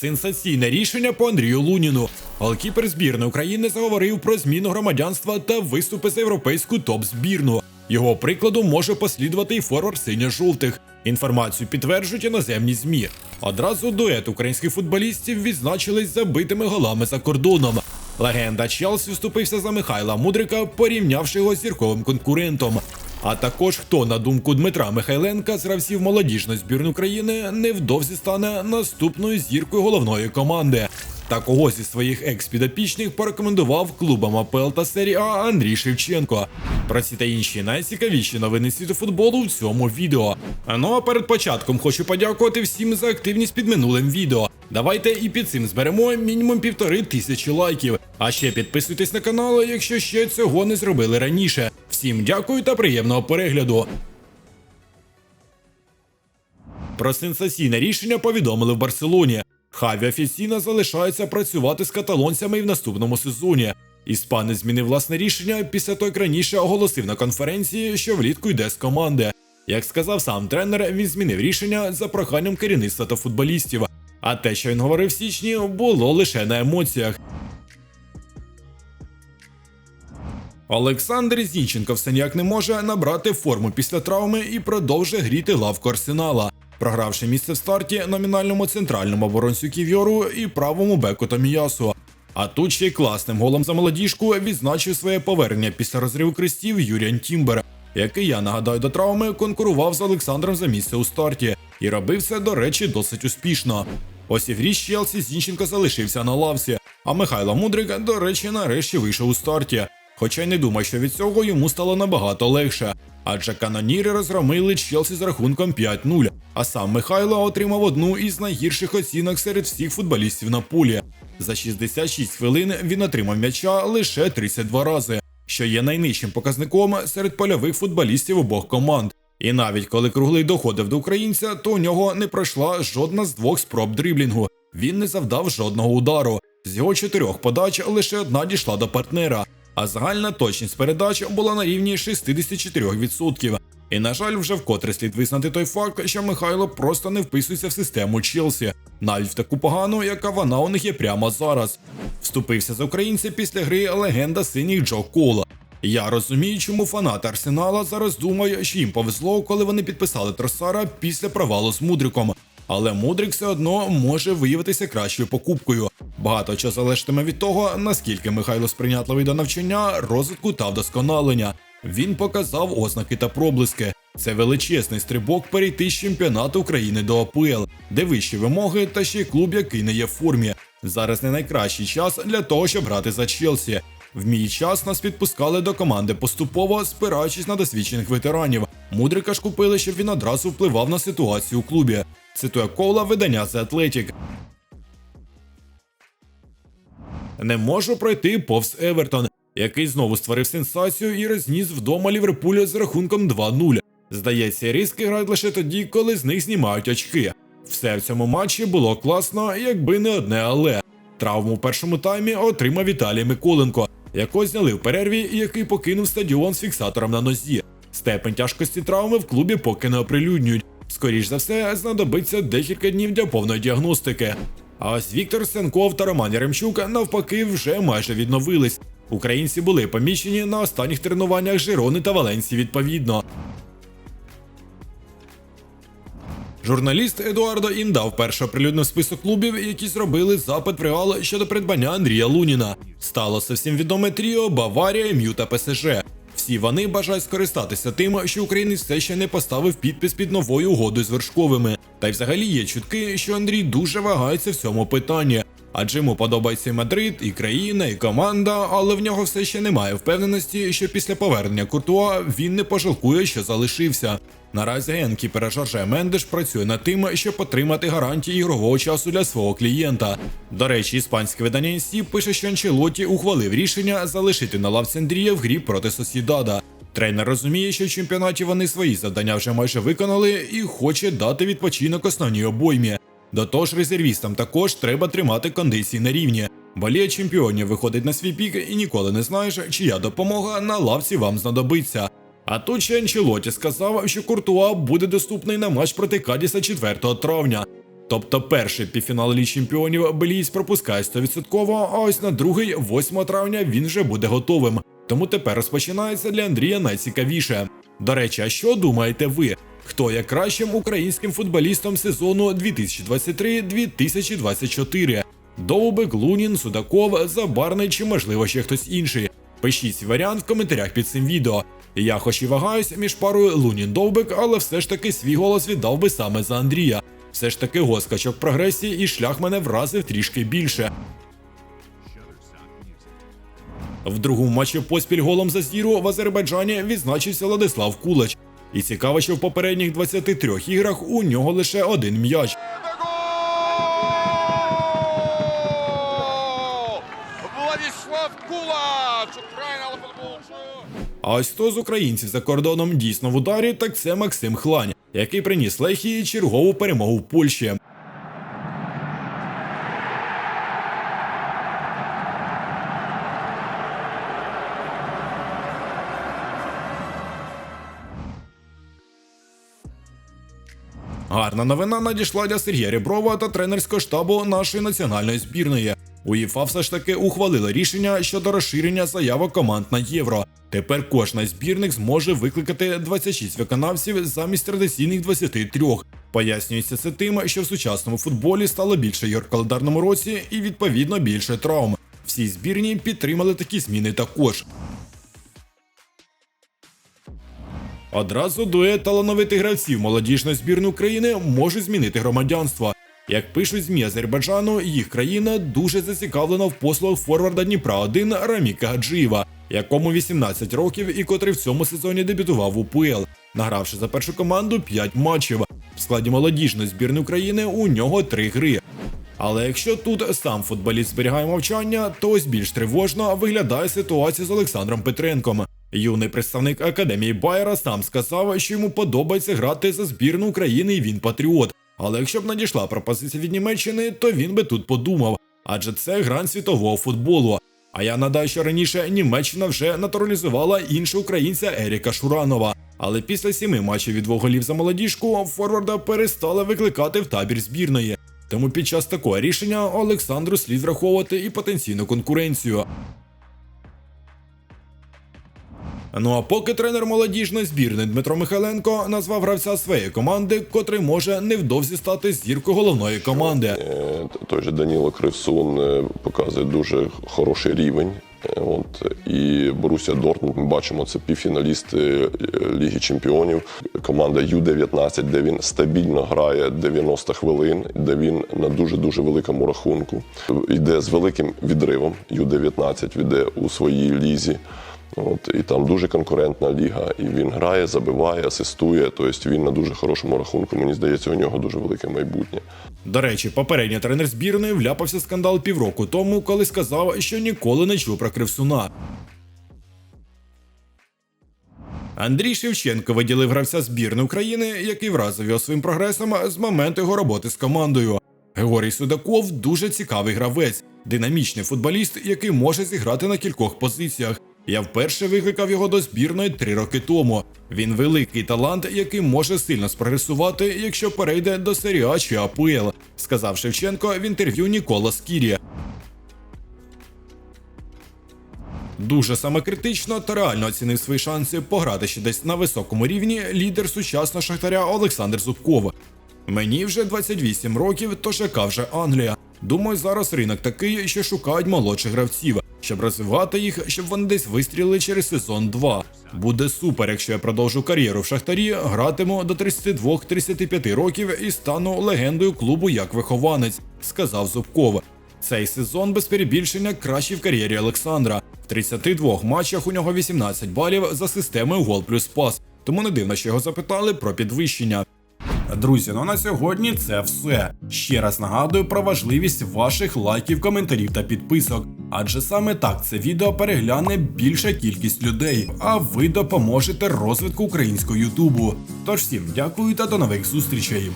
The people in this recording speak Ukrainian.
Сенсаційне рішення по Андрію Луніну. Голкіпер збірної України заговорив про зміну громадянства та виступи за європейську топ-збірну. Його прикладу може послідувати і форвард синьо-жовтих. Інформацію підтверджують іноземні змі. Одразу дует українських футболістів відзначились забитими голами за кордоном. Легенда Челсі вступився за Михайла Мудрика, порівнявши його з зірковим конкурентом. А також хто, на думку Дмитра Михайленка, з гравців молодіжної збірної України, невдовзі стане наступною зіркою головної команди. Та кого зі своїх екс-підопічних порекомендував клубам АПЛ та серії А Андрій Шевченко. Про ці та інші найцікавіші новини світу футболу в цьому відео. Ну а перед початком хочу подякувати всім за активність під минулим відео. Давайте і під цим зберемо мінімум півтори тисячі лайків. А ще підписуйтесь на канал, якщо ще цього не зробили раніше. Всім дякую та приємного перегляду. Про сенсаційне рішення повідомили в Барселоні. Хаві офіційно залишається працювати з каталонцями і в наступному сезоні. Іспанець змінив власне рішення після того, як раніше оголосив на конференції, що влітку йде з команди. Як сказав сам тренер, він змінив рішення за проханням керівництва та футболістів. А те, що він говорив в січні, було лише на емоціях. Олександр Зінченко все ніяк не може набрати форму після травми і продовжує гріти лавку арсенала, програвши місце в старті номінальному центральному оборонцю Ків'йору і правому беку Томіясу. А тут ще й класним голом за молодіжку відзначив своє повернення після розриву крестів Юріан Тімбер, який я нагадаю до травми конкурував з Олександром за місце у старті і робив це, до речі, досить успішно. Ось і грі Челсі Зінченко залишився на лавці, а Михайло Мудрик, до речі, нарешті вийшов у старті. Хоча й не думаю, що від цього йому стало набагато легше. Адже каноніри розгромили Челсі з рахунком 5-0, а сам Михайло отримав одну із найгірших оцінок серед всіх футболістів на полі. За 66 хвилин він отримав м'яча лише 32 рази, що є найнижчим показником серед польових футболістів обох команд. І навіть коли круглий доходив до українця, то у нього не пройшла жодна з двох спроб дриблінгу. Він не завдав жодного удару. З його чотирьох подач лише одна дійшла до партнера а загальна точність передач була на рівні 64%. І, на жаль, вже вкотре слід визнати той факт, що Михайло просто не вписується в систему Челсі, навіть в таку погану, яка вона у них є прямо зараз. Вступився за українця після гри легенда синіх Джо Кола. Я розумію, чому фанати Арсенала зараз думають, що їм повезло, коли вони підписали Тросара після провалу з Мудриком. Але Мудрик все одно може виявитися кращою покупкою. Багато чого залежатиме від того, наскільки Михайло сприйнятливий до навчання, розвитку та вдосконалення. Він показав ознаки та проблиски. Це величезний стрибок перейти з чемпіонату України до АПЛ, де вищі вимоги та ще й клуб, який не є в формі. Зараз не найкращий час для того, щоб грати за Челсі. В мій час нас підпускали до команди поступово, спираючись на досвідчених ветеранів. Мудрика ж купили, щоб він одразу впливав на ситуацію у клубі. Цитує кола видання The Athletic. Не можу пройти повз Евертон, який знову створив сенсацію і розніс вдома Ліверпуля з рахунком 2-0. Здається, різки грають лише тоді, коли з них знімають очки. Все в цьому матчі було класно, якби не одне але. Травму в першому таймі отримав Віталій Миколенко, якого зняли в перерві і який покинув стадіон з фіксатором на нозі. Степень тяжкості травми в клубі поки не оприлюднюють. Скоріш за все, знадобиться декілька днів для повної діагностики. А ось Віктор Сенков та Роман Яремчук навпаки вже майже відновились. Українці були поміщені на останніх тренуваннях Жирони та Валенсії відповідно. Журналіст Едуардо Інда вперше оприлюднив список клубів, які зробили запит Реал щодо придбання Андрія Луніна. Сталося всім відоме тріо Баварія, М'ю та ПСЖ. Всі вони бажають скористатися тим, що українець все ще не поставив підпис під новою угодою з вершковими. Та й взагалі є чутки, що Андрій дуже вагається в цьому питанні. Адже йому подобається і Мадрид, і країна, і команда, але в нього все ще немає впевненості, що після повернення Куртуа він не пожалкує, що залишився. Наразі генкіпера Жорже Мендеш працює над тим, щоб отримати гарантії ігрового часу для свого клієнта. До речі, іспанське видання інсі пише, що Анчелоті ухвалив рішення залишити на лавці Андрія в грі проти Сосідада. Тренер розуміє, що в чемпіонаті вони свої завдання вже майже виконали і хоче дати відпочинок основній обоймі. До того ж, резервістам також треба тримати кондиції на рівні. Балія чемпіонів виходить на свій пік і ніколи не знаєш, чия допомога на лавці вам знадобиться. А тут ще Анчелоті сказав, що Куртуа буде доступний на матч проти Кадіса 4 травня. Тобто перший півфінал Ліги чемпіонів Беліс пропускає 100%, а ось на другий, 8 травня, він вже буде готовим. Тому тепер розпочинається для Андрія найцікавіше. До речі, а що думаєте ви? Хто є кращим українським футболістом сезону 2023-2024? Довбик, Лунін, Судаков, Забарний чи можливо ще хтось інший? Пишіть свій варіант в коментарях під цим відео. Я хоч і вагаюсь між парою Лунін Довбик, але все ж таки свій голос віддав би саме за Андрія. Все ж таки госкачок прогресії і шлях мене вразив трішки більше. В другому матчі поспіль голом за зіру в Азербайджані відзначився Владислав Кулач. І цікаво, що в попередніх 23 іграх у нього лише один м'яч. Владислав Кулач! Україна! А ось хто з українців за кордоном дійсно в ударі, так це Максим Хлань, який приніс Лехії чергову перемогу в Польщі. Гарна новина надійшла для Сергія Реброва та тренерського штабу нашої національної збірної. УЄФА все ж таки ухвалила рішення щодо розширення заявок команд на євро. Тепер кожна збірник зможе викликати 26 виконавців замість традиційних 23. Пояснюється це тим, що в сучасному футболі стало більше ігор в календарному році і відповідно більше травм. Всі збірні підтримали такі зміни також. Одразу двоє талановитих гравців молодіжної збірної України можуть змінити громадянство. Як пишуть ЗМІ Азербайджану, їх країна дуже зацікавлена в послугах форварда Дніпра 1 Раміка Гаджиєва, якому 18 років і котрий в цьому сезоні дебютував в УПЛ, награвши за першу команду 5 матчів. В складі молодіжної збірної України у нього 3 гри. Але якщо тут сам футболіст зберігає мовчання, то ось більш тривожно виглядає ситуація з Олександром Петренком. Юний представник академії Байера сам сказав, що йому подобається грати за збірну України і він патріот. Але якщо б надійшла пропозиція від Німеччини, то він би тут подумав, адже це грань світового футболу. А я нагадаю, що раніше Німеччина вже натуралізувала іншого українця Еріка Шуранова. Але після сіми матчів від двох голів за молодіжку Форварда перестали викликати в табір збірної. Тому під час такого рішення Олександру слід враховувати і потенційну конкуренцію. Ну а поки тренер молодіжної збірної Дмитро Михайленко назвав гравця своєї команди, котрий може невдовзі стати зіркою головної команди. Е, Той же Даніло Кривсун е, показує дуже хороший рівень. Е, От і Боруся Дортмунд, ми бачимо, це півфіналісти Ліги Чемпіонів. Команда Ю-19, де він стабільно грає 90 хвилин, де він на дуже дуже великому рахунку. Йде з великим відривом. Ю-19 йде у своїй лізі. От і там дуже конкурентна ліга. І він грає, забиває, асистує. Тобто він на дуже хорошому рахунку. Мені здається, у нього дуже велике майбутнє. До речі, попередній тренер збірної вляпався в скандал півроку тому, коли сказав, що ніколи не чув про Кривсуна. Андрій Шевченко виділив гравця збірної України, який вразив його своїм прогресом з моменту його роботи з командою. Георгій Судаков дуже цікавий гравець, динамічний футболіст, який може зіграти на кількох позиціях. Я вперше викликав його до збірної три роки тому. Він великий талант, який може сильно спрогресувати, якщо перейде до серії А чи АПЛ, сказав Шевченко в інтерв'ю Нікола Скірі. Дуже самокритично та реально оцінив свої шанси пограти ще десь на високому рівні лідер сучасного шахтаря Олександр Зубков. Мені вже 28 років, тож яка вже Англія. Думаю, зараз ринок такий, що шукають молодших гравців, щоб розвивати їх, щоб вони десь вистрілили через сезон 2. Буде супер, якщо я продовжу кар'єру в шахтарі, гратиму до 32-35 років і стану легендою клубу як вихованець, сказав Зубков. Цей сезон без перебільшення кращий в кар'єрі Олександра. В 32 матчах у нього 18 балів за системою гол плюс пас. Тому не дивно, що його запитали про підвищення. Друзі, ну на сьогодні це все. Ще раз нагадую про важливість ваших лайків, коментарів та підписок. Адже саме так це відео перегляне більша кількість людей, а ви допоможете розвитку українського Ютубу. Тож всім дякую та до нових зустрічей.